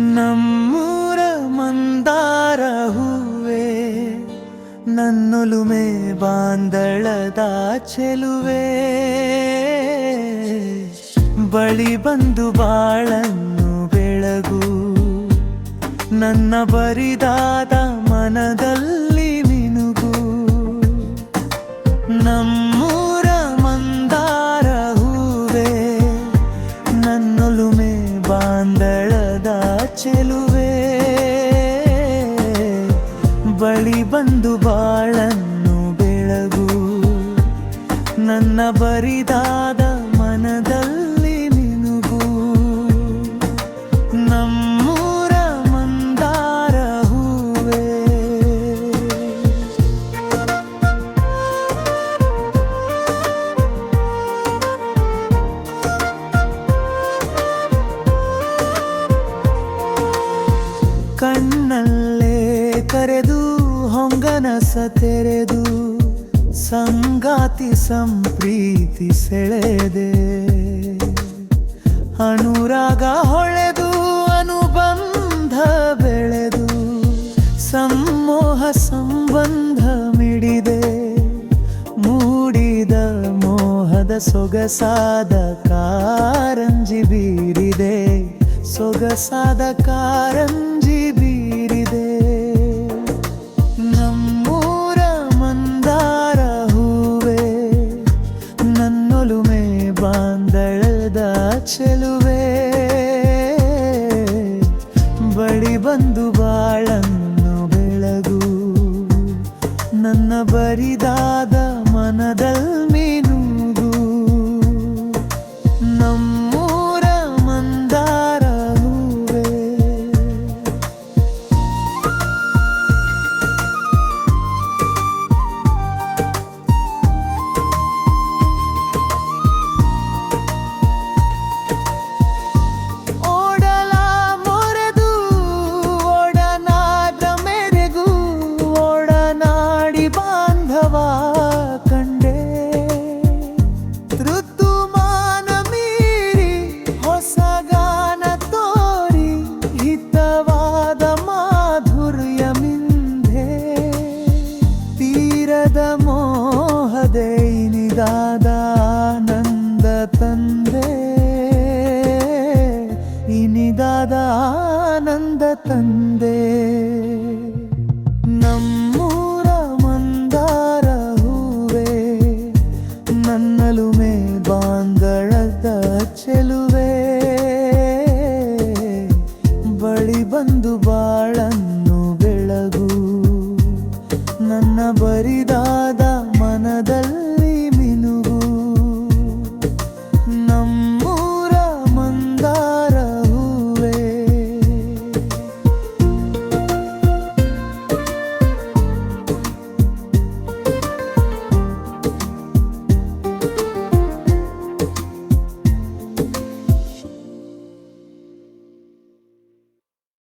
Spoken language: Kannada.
ನಮ್ಮೂರ ಮಂದಾರ ಹೂವೆ, ನನ್ನೊಲುಮೆ ಬಾಂದಳದ ಚೆಲುವೆ. ಬಳಿ ಬಂದು ಬಾಳನ್ನು ಬೆಳಗು, ನನ್ನ ಬರಿದಾದ ಮನದಲ್ಲಿ ನಿನಗು. ನಮ್ಮೂರ ಚೆಲುವೆ ಬಳಿ ಬಂದು ಬಾಳನ್ನು ಬೆಳಗು. ನನ್ನ ಬರಿದಾದ ಕಣ್ಣಲ್ಲೇ ಕರೆದು ಹೊಂಗನಸ ತೆರೆದು, ಸಂಗಾತಿ ಸಂಪ್ರೀತಿ ಸೆಳೆದೆ. ಅನುರಾಗ ಹೊಳೆದು, ಅನುಬಂಧ ಬೆಳೆದು ಸಮ್ಮೋಹ ಸಂಬಂಧ ಮಿಡಿದೆ. ಮೂಡಿದ ಮೋಹದ ಸೊಗಸಾದ ಕಾರಂಜಿ ಬೀರಿದೆ. ಸೊಗಸಾದ ಕಾರಂಜಿ ಬಾಂದಳದ ಚೆಲುವೆ. ಬಳಿ ಬಂದು ಬಾಳನ್ನು ಬೆಳಗು. ನನ್ನ ಬರಿದಾದ ಮನದಲ್ ಇರದ ಮೋಹದೆ ಆನಂದ ತಂದೆ. ಇನಿದಾದ ಆನಂದ ತಂದೆ. ನಮ್ಮೂರ ಮಂದಾರ ಹೂವೆ ನನ್ನಲುಮೆ ಬಾಂಗಳದ ಚೆಲುವೆ. ಬಳಿ ಬಂದು ಬಾಳನ್ನು ಬೆಳಗು, ನನ್ನ ಬರಿ